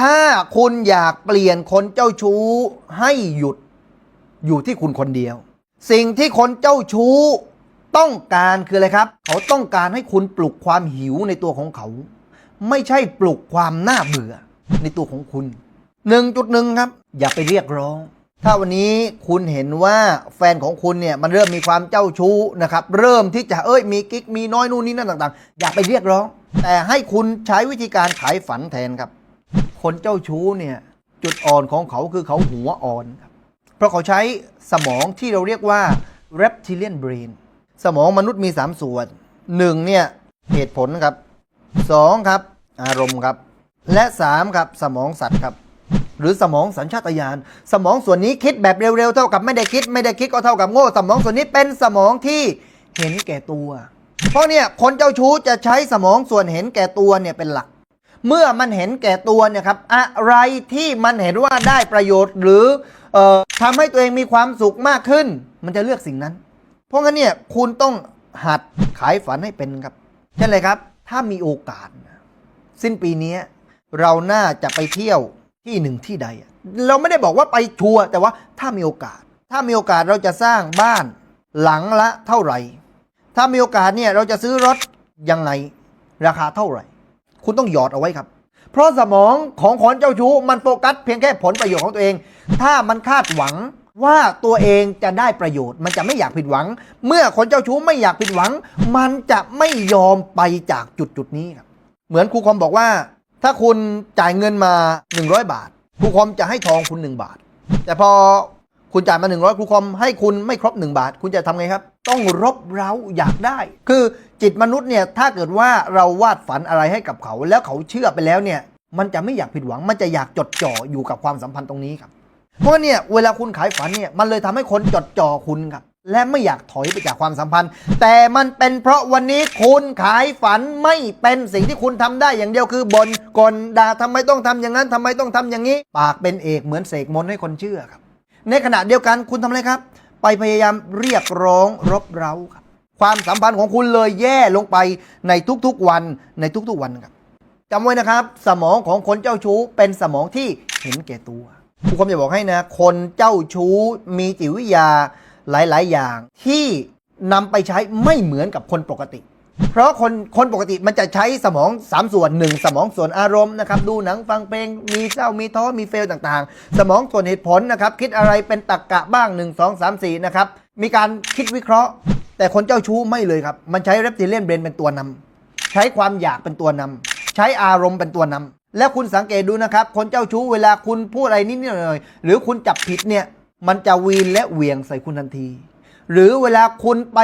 ถ้าคุณอยากเปลี่ยนคนเจ้าชู้ให้หยุดอยู่ที่คุณคนเดียว สิ่งที่คนเจ้าชู้ต้องการคืออะไรครับ เขาต้องการให้คุณปลุกความหิวในตัวของเขา ไม่ใช่ปลุกความน่าเบื่อในตัวของคุณ 1.1 ครับ อย่าไปเรียกร้อง ถ้าวันนี้คุณเห็นว่าแฟนของคุณเนี่ยมันเริ่มมีความเจ้าชู้นะครับ เริ่มที่จะเอ้ยมีกิ๊กมีน้อยนู่นนี่นั่นต่าง ๆ อย่าไปเรียกร้อง แต่ให้คุณใช้วิธีการขายฝันแทนครับ คนเจ้าชู้เนี่ยจุดอ่อนของเขาคือเขาหัวอ่อนครับเพราะเขาใช้สมองที่เราเรียกว่า reptilian brain สมองมนุษย์มี 3 ส่วน 1. เนี่ยเหตุผลครับ 2. ครับ อารมณ์ครับ และ 3. ครับสมองสัตว์ครับ หรือสมองสัญชาตญาณสมองส่วนนี้คิดแบบเร็วๆ เท่ากับไม่ได้คิด ไม่ได้คิดก็เท่ากับโง่ สมองส่วนนี้เป็นสมองที่เห็นแก่ตัว เพราะเนี่ยคนเจ้าชู้จะใช้สมองส่วนเห็นแก่ตัวเนี่ยเป็นหลัก เมื่อมันเห็นแก่ตัวเนี่ยครับอะไรที่มันเห็นว่าได้ประโยชน์หรือออทำให้ตัวเองมีความสุขมากขึ้น มันจะเลือกสิ่งนั้น เพราะงั้นเนี่ยคุณต้องหัดขายฝันให้เป็นครับเช่นเลยครับ ถ้ามีโอกาส สิ้นปีนี้เราน่าจะไปเที่ยวที่หนึ่งที่ใด เราไม่ได้บอกว่าไปทัวร์แต่ว่าถ้ามีโอกาส ถ้ามีโอกาสเราจะสร้างบ้านหลังละเท่าไหร่ ถ้ามีโอกาสเนี่ยเราจะซื้อรถยังไงราคาเท่าไหร่ คุณต้องหยอดเอาไว้ครับ เพราะสมองของคนเจ้าชู้มันโฟกัสเพียงแค่ผลประโยชน์ของตัวเอง ถ้ามันคาดหวังว่าตัวเองจะได้ประโยชน์ มันจะไม่อยากผิดหวัง เมื่อคนเจ้าชู้ไม่อยากผิดหวัง มันจะไม่ยอมไปจากจุดจุดนี้ครับเหมือนครูคอมบอกว่า ถ้าคุณจ่ายเงินมา 100 บาทครูคอมจะให้ทองคุณ 1 บาท แต่พอ คุณจ่ายมา100ครูคอมให้คุณไม่ครบ 1 บาท คุณจะทำไงครับ ต้องรบเร้าอยากได้ คือจิตมนุษย์เนี่ยถ้าเกิดว่าเราวาดฝันอะไรให้กับเขา แล้วเขาเชื่อไปแล้วเนี่ย มันจะไม่อยากผิดหวัง มันจะอยากจดจ่ออยู่กับความสัมพันธ์ตรงนี้ครับ เพราะเนี่ยเวลาคุณขายฝันเนี่ยมันเลยทำให้คนจดจ่อคุณครับและไม่อยากถอยไปจากความสัมพันธ์ แต่มันเป็นเพราะวันนี้คุณขายฝันไม่เป็นสิ่งที่คุณทำได้อย่างเดียวคือบนกลด่าทำไมต้องทำอย่างนั้นทำไมต้องทำอย่างนี้ ปากเป็นเอกเหมือนเสกมนให้คนเชื่อครับ ในขณะเดียวกันคุณทำอะไรครับ ไปพยายามเรียกร้องรบเร้าครับ ความสัมพันธ์ของคุณเลยแย่ลงไปในทุกๆวันในทุกๆวันครับจำไว้นะครับ สมองของคนเจ้าชู้เป็นสมองที่เห็นแก่ตัวครูคมจะบอกให้นะ คนเจ้าชู้มีจิตวิทยาหลาย ๆ อย่างที่นำไปใช้ไม่เหมือนกับคนปกติ เพราะคนคนปกติมันจะใช้สมอง 3 ส่วน 1 สมองส่วนอารมณ์นะครับดูหนังฟังเพลงมีเศร้ามีท้อมีเฟลต่างๆ สมองส่วนเหตุผลนะครับคิดอะไรเป็นตรรกกะบ้าง 1 2 3 4นะครับมีการคิดวิเคราะห์ แต่คนเจ้าชู้ไม่เลยครับมันใช้เรปติเลียนเบรนเป็นตัวนำใช้ความอยากเป็นตัวนำใช้อารมณ์เป็นตัวนำแล้วคุณสังเกตดูนะครับคนเจ้าชู้เวลาคุณพูดอะไรนิดหน่อยหรือคุณจับผิดเนี่ยมันจะวีนและเหวี่ยงใส่คุณทันที หรือเวลาคุณไป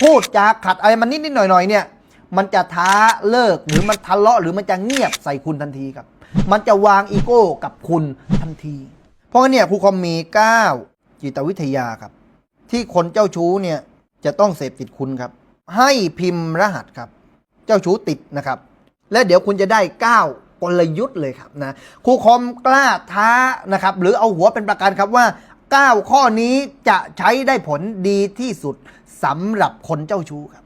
พูดจาขัดอะไรมันนิดๆหน่อยๆเนี่ย มันจะท้าเลิกหรือมันทะเลาะหรือมันจะเงียบใส่คุณทันทีครับ มันจะวางอีโก้กับคุณทันที เพราะงั้นเนี่ยครูคอมมี9จิตวิทยาครับ ที่คนเจ้าชู้เนี่ยจะต้องเสพติดคุณครับ ให้พิมพ์รหัสครับ เจ้าชู้ติดนะครับ และเดี๋ยวคุณจะได้ 9กลยุทธ์เลยครับนะครูคอมกล้าท้านะครับ หรือเอาหัวเป็นประกันครับว่า 9 ข้อนี้จะใช้ได้ผลดีที่สุดสำหรับคนเจ้าชู้ครับ